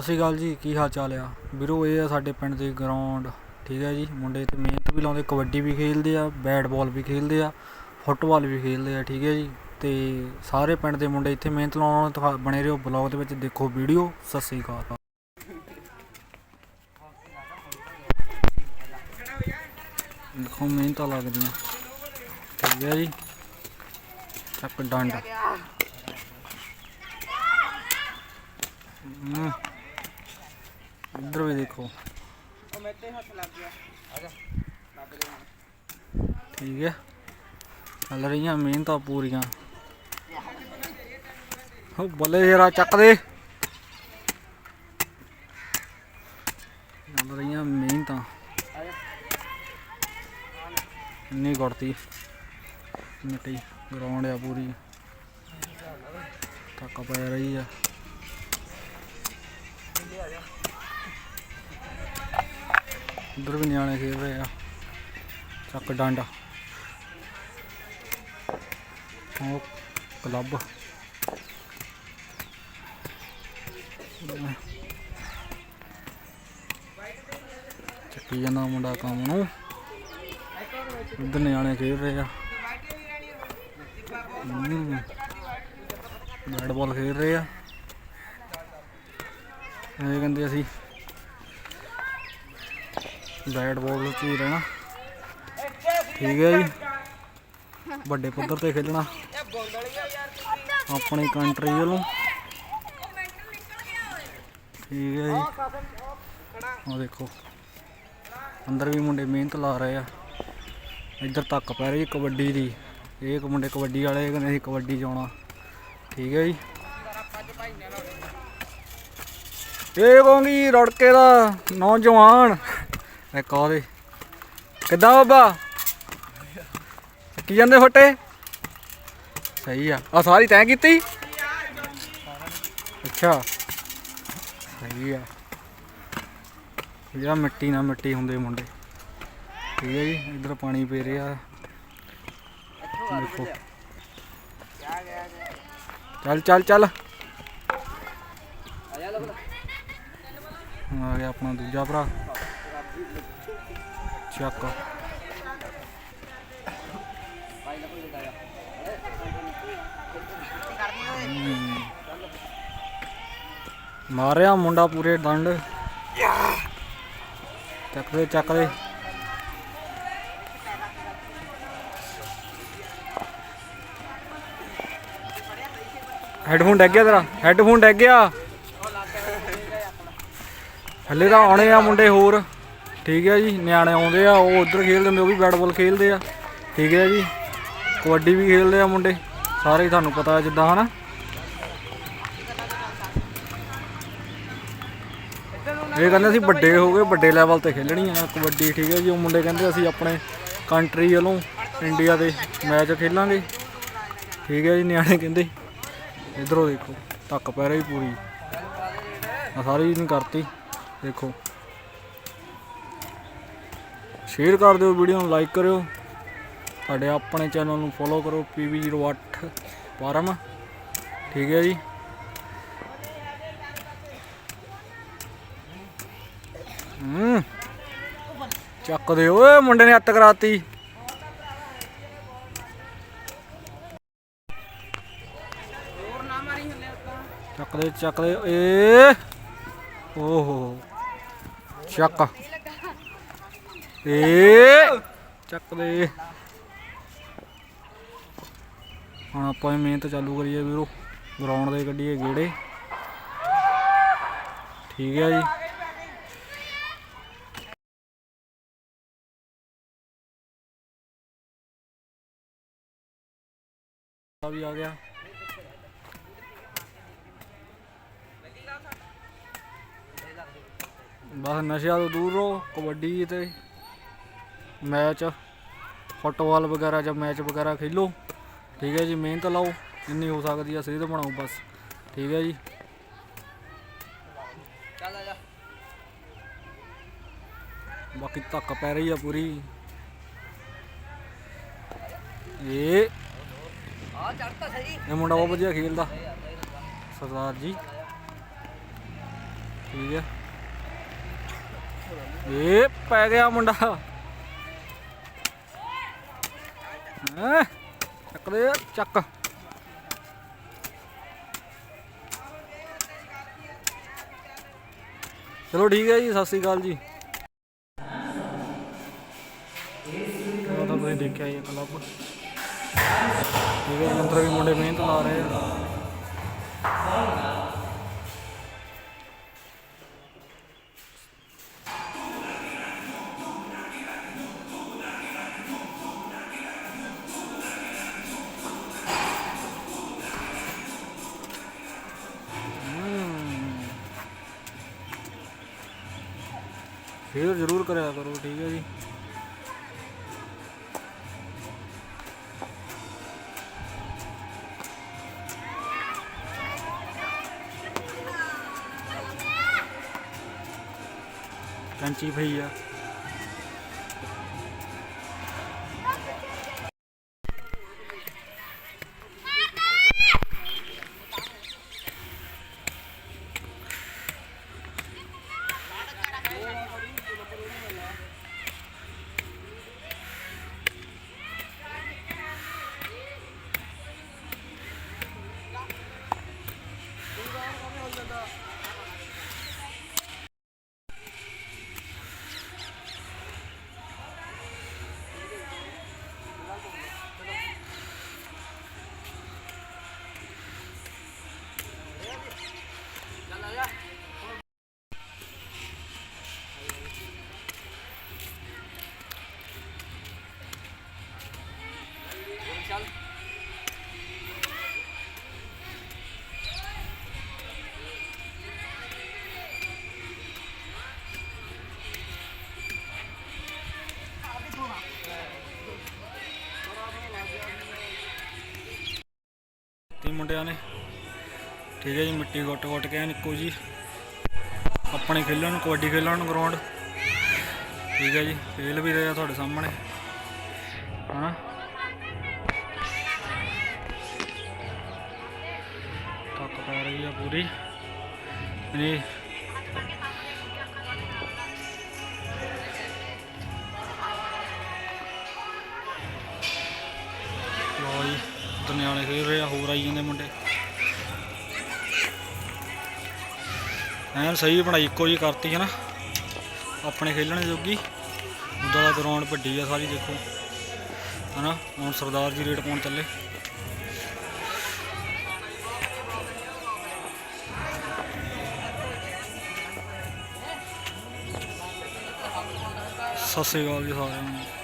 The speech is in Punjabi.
ਸਤਿ ਸ਼੍ਰੀ ਅਕਾਲ ਜੀ, ਕੀ ਹਾਲ ਚਾਲ ਆ? ਵੀਰੋ, ਇਹ ਆ ਸਾਡੇ ਪਿੰਡ ਦੇ ਗਰਾਊਂਡ ਠੀਕ ਹੈ ਜੀ? ਮੁੰਡੇ ਤੇ ਮਿਹਨਤ ਵੀ ਲਾਉਂਦੇ, ਕਬੱਡੀ ਵੀ ਖੇਡਦੇ ਆ ਬੈਟ ਬਾਲ ਵੀ ਖੇਡਦੇ ਆ ਫੁੱਟਬਾਲ ਵੀ ਖੇਡਦੇ ਆ, ਠੀਕ ਹੈ ਜੀ? ਤੇ ਸਾਰੇ ਪਿੰਡ ਦੇ ਮੁੰਡੇ ਇੱਥੇ ਮਿਹਨਤ ਲਾਉਣ ਦਿਖਾ- ਬਣੇ ਰਹੋ ਬਲੌਗ ਦੇ ਵਿੱਚ, ਦੇਖੋ ਵੀਡੀਓ, ਸਤਿ ਸ਼੍ਰੀ ਅਕਾਲ। ਦੇਖੋ, ਮਿਹਨਤਾਂ ਲੱਗਦੀਆਂ। ਠੀਕ ਹੈ ਜੀ? ਚੱਕ ਡੰਡ। ਹਮ। ਇੱਧਰ ਵੀ ਦੇਖੋ। ਠੀਕ ਹੈ। ਚੱਲ ਰਹੀਆਂ ਮਿਹਨਤਾਂ ਪੂਰੀਆਂ। ਹੋ ਬੱਲੇ ਜਰਾ ਚੱਕ ਦੇ। ਚੱਲ ਰਹੀਆਂ ਮਿਹਨਤਾਂ। ਇੰਨੀ ਗੁੜਤੀ। ਮਿੱਟੀ ਗਰਾਊਂਡ ਆ ਪੂਰੀ। ਥੱਕ ਪੈ ਰਹੀ ਆ। ਉਧਰ ਵੀ ਨਿਆਣੇ ਖੇਡ ਰਹੇ ਆ। ਚੱਕ ਡਾਂਡਾ। ਉਹ ਕਲੱਬ ਚੱਕੀ ਜਾਂਦਾ ਮੁੰਡਾ ਕੰਮ ਨੂੰ। ਉਧਰ ਨਿਆਣੇ ਖੇਡ ਰਹੇ ਆ। ਹਮ। ਬੈਟ ਬਾਲ ਖੇਡ ਰਹੇ ਆ। ਇਹ ਕਹਿੰਦੇ ਅਸੀਂ ਬੈਟ ਬਾਲ ਵਿੱਚ ਹੀ ਰਹਿਣਾ। ਠੀਕ ਹੈ ਜੀ। ਵੱਡੇ ਪੱਧਰ ਤੇ ਖੇਡਣਾ। ਆਪਣੀ ਕੰਟਰੀ ਵੱਲੋਂ। ਠੀਕ ਹੈ ਜੀ। ਉਹ ਦੇਖੋ। ਅੰਦਰ ਵੀ ਮੁੰਡੇ ਮਿਹਨਤ ਲਾ ਰਹੇ ਆ। ਇੱਧਰ ਤੱਕ ਪੈ ਰਹੀ ਕਬੱਡੀ ਦੀ। ਇਹ ਮੁੰਡੇ ਕਬੱਡੀ ਵਾਲੇ ਕਹਿੰਦੇ ਅਸੀਂ ਕਬੱਡੀ 'ਚ ਠੀਕ ਹੈ ਜੀ। ਇਹ ਕਹੂੰਗੀ ਰੜਕੇ ਦਾ ਨੌਜਵਾਨ। ਇੱਕ ਉਹਦੇ ਕਿੱਦਾਂ ਬਾਬਾ? ਕੀ ਜਾਂਦੇ ਫੱਟੇ? ਸਹੀ ਆ। ਆ ਸਾਰੀ ਤੈਂ ਕੀਤੀ? ਅੱਛਾ। ਸਹੀ ਆ। ਜਿਹੜਾ ਮਿੱਟੀ ਨਾਲ ਮਿੱਟੀ ਹੁੰਦੇ ਮੁੰਡੇ। ਠੀਕ ਹੈ ਜੀ, ਇੱਧਰ ਪਾਣੀ ਪੀ ਰਿਹਾ ਦੇਖੋ। ਚੱਲ ਚੱਲ ਚੱਲ। ਆ ਗਿਆ ਆਪਣਾ ਦੂਜਾ ਭਰਾ। ਚੱਕ ਮਾਰਿਆ ਮੁੰਡਾ ਪੂਰੇ ਡੰਡ ਚੱਕ ਦੇ ਚੱਕ ਦੇ। ਹੈਡਫੋਨ ਡੱਗ ਗਿਆ ਤੇਰਾ। ਹੈਡਫੋਨ ਡੱਗ ਗਿਆ। ਹੱਲੇ ਤਾਂ ਆਉਣੇ ਆ ਮੁੰਡੇ ਹੋਰ। ਠੀਕ ਹੈ ਜੀ, ਨਿਆਣੇ ਆਉਂਦੇ ਆ, ਉਹ ਉਧਰ ਖੇਡਦੇ ਹੁੰਦੇ ਉਹ ਵੀ ਬੈਟਬਾਲ ਖੇਲਦੇ ਆ। ਠੀਕ ਹੈ ਜੀ, ਕਬੱਡੀ ਵੀ ਖੇਲਦੇ ਆ ਮੁੰਡੇ, ਸਾਰੇ ਹੀ ਤੁਹਾਨੂੰ ਪਤਾ ਹੈ ਜਿੱਦਾਂ, ਹਨਾ? ਇਹ ਕਹਿੰਦੇ ਅਸੀਂ ਵੱਡੇ ਹੋ ਗਏ, ਵੱਡੇ ਲੈਵਲ ਤੇ ਖੇਲਣੀ ਆ ਕਬੱਡੀ, ਠੀਕ ਹੈ ਜੀ, ਉਹ ਮੁੰਡੇ ਕਹਿੰਦੇ ਅਸੀਂ ਆਪਣੇ ਕੰਟਰੀ ਵੱਲੋਂ ਇੰਡੀਆ ਦੇ ਮੈਚ ਖੇਲਾਂਗੇ। ਠੀਕ ਹੈ ਜੀ, ਨਿਆਣੇ ਕਹਿੰਦੇ, ਇਧਰੋਂ ਦੇਖੋ, ਧੱਕ ਪੈ ਰਹੀ ਪੂਰੀ। ਆ ਸਾਰੀ ਨਹੀਂ ਕਰਤੀ, ਦੇਖੋ। ਸ਼ੇਅਰ ਕਰ ਦਿਓ ਵੀਡੀਓ ਨੂੰ ਲਾਈਕ ਕਰਿਓ। ਸਾਡੇ ਆਪਣੇ ਚੈਨਲ ਨੂੰ ਫੋਲੋ ਕਰੋ PV08 ਫਾਰਮ ਠੀਕ ਹੈ ਜੀ। ਹੂੰ। ਚੱਕ ਦੇ ਓਏ ਮੁੰਡੇ ਨੇ ਹੱਤ ਕਰਾਤੀ। ਚੱਕ ਦੇ ਚੱਕ ਦੇ। ਏ! ਓਹੋ। ਚੱਕ। ਏ। ਚੱਕ ਦੇ। ਹੁਣ ਆਪਾਂ ਮਿਹਨਤ ਚਾਲੂ ਕਰੀਏ ਵੀਰੋ। ਗਰਾਊਂਡ ਦੇ ਕੱਢੀਏ ਗੇੜੇ। ਠੀਕ ਹੈ ਜੀ। ਆ ਵੀ ਆ ਗਿਆ। ਬਸ ਨਸ਼ਿਆਂ ਤੋਂ ਦੂਰ ਰਹੋ, ਕਬੱਡੀ ਤੇ। ਮੈਚ, ਫੁੱਟਬਾਲ ਵਗੈਰਾ ਜਾਂ ਮੈਚ ਵਗੈਰਾ ਖੇਲੋ। ਠੀਕ ਹੈ ਜੀ, ਮਿਹਨਤ ਲਾਓ, ਜਿੰਨੀ ਹੋ ਸਕਦੀ ਆ ਸਿਹਤ ਬਣਾਓ ਬਸ। ਠੀਕ ਹੈ ਜੀ। ਬਾਕੀ ਧੱਕ ਪੈ ਰਹੀ ਆ ਪੂਰੀ। ਇਹ ਆ ਚੜਤਾ ਸਹੀ ਇਹ ਮੁੰਡਾ ਬਹੁਤ ਵਧੀਆ ਖੇਲਦਾ। ਸਰਦਾਰ ਜੀ। ਠੀਕ ਹੈ। ਇਹ ਪੈ ਗਿਆ ਮੁੰਡਾ। ਹੈਂ? ਚੱਕ ਦੇ ਚੱਕ। ਚਲੋ ਠੀਕ ਹੈ ਜੀ ਸਤਿ ਸ੍ਰੀ ਅਕਾਲ ਜੀ। ਉਹ ਤਾਂ ਤੁਸੀਂ ਦੇਖਿਆ ਹੀ ਕਲੱਬ ਠੀਕ ਹੈ ਜੀ, ਵੀ ਮੁੰਡੇ ਮਿਹਨਤ ਲਾ ਰਹੇ ਆ। ਸ਼ੇਅਰ ਜ਼ਰੂਰ ਕਰਿਆ ਕਰੋ ਠੀਕ ਹੈ ਜੀ। ਕੈਂਚੀ ਭਈਆ ਮੁੰਡਿਆਂ ਨੇ। ਠੀਕ ਹੈ ਜੀ, ਮਿੱਟੀ ਗੁੱਟ ਗੁੱਟ ਕੇ ਐਨ ਜੀ। ਆਪਣੇ ਖੇਲਣ ਕਬੱਡੀ ਖੇਲਣ ਗਰਾਊਂਡ ਠੀਕ ਹੈ ਜੀ, ਖੇਲ ਵੀ ਰਿਹਾ ਤੁਹਾਡੇ ਸਾਹਮਣੇ। ਹਨਾ? ਤੱਕ ਪੈ ਰਹੀ ਆ ਪੂਰੀ। ਨਹੀਂ ਜੀ ਉੱਧਰ ਨਿਆਣੇ ਖੇਡ ਰਹੇ ਆ, ਹੋਰ ਆਈ ਜਾਂਦੇ ਮੁੰਡੇ। ਐਨ ਸਹੀ ਬਣਾਈ, ਇੱਕੋ ਜੀ ਕਰਤੀ ਹੈ ਨਾ। ਆਪਣੇ ਖੇਲਣ ਜੋਗੀ। ਉੱਦਾਂ ਦਾ ਗਰਾਊਂਡ ਵੱਡੀ ਆ ਸਾਰੀ, ਦੇਖੋ। ਹਨਾ, ਹੁਣ ਸਰਦਾਰ ਜੀ ਰੇਟ ਪਾਉਣ ਚੱਲੇ। ਸਤਿ ਸ੍ਰੀ ਅਕਾਲ ਜੀ ਸਾਰਿਆਂ ਨੂੰ।